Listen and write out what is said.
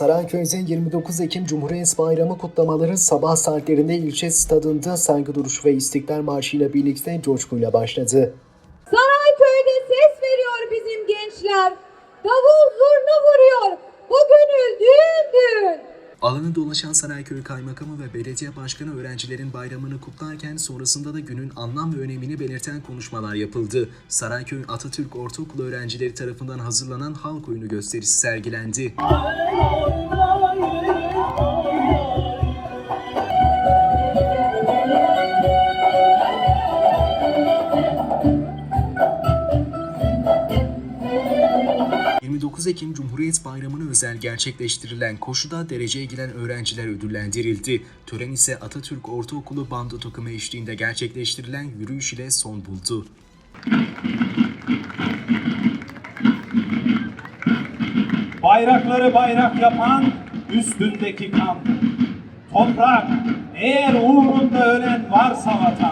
Sarayköy'de 29 Ekim Cumhuriyet Bayramı kutlamaları sabah saatlerinde ilçe stadında saygı duruşu ve İstiklal Marşı ile birlikte coşkuyla başladı. Alanı dolaşan Sarayköy Kaymakamı ve Belediye Başkanı öğrencilerin bayramını kutlarken sonrasında da günün anlam ve önemini belirten konuşmalar yapıldı. Sarayköy Atatürk Ortaokulu öğrencileri tarafından hazırlanan halk oyunu gösterisi sergilendi. ...29 Ekim Cumhuriyet Bayramı'na özel gerçekleştirilen koşuda dereceye giren öğrenciler ödüllendirildi. Tören ise Atatürk Ortaokulu bando takımı eşliğinde gerçekleştirilen yürüyüş ile son buldu. Bayrakları bayrak yapan üstündeki kan. Toprak eğer uğrunda ölen varsa vatandır.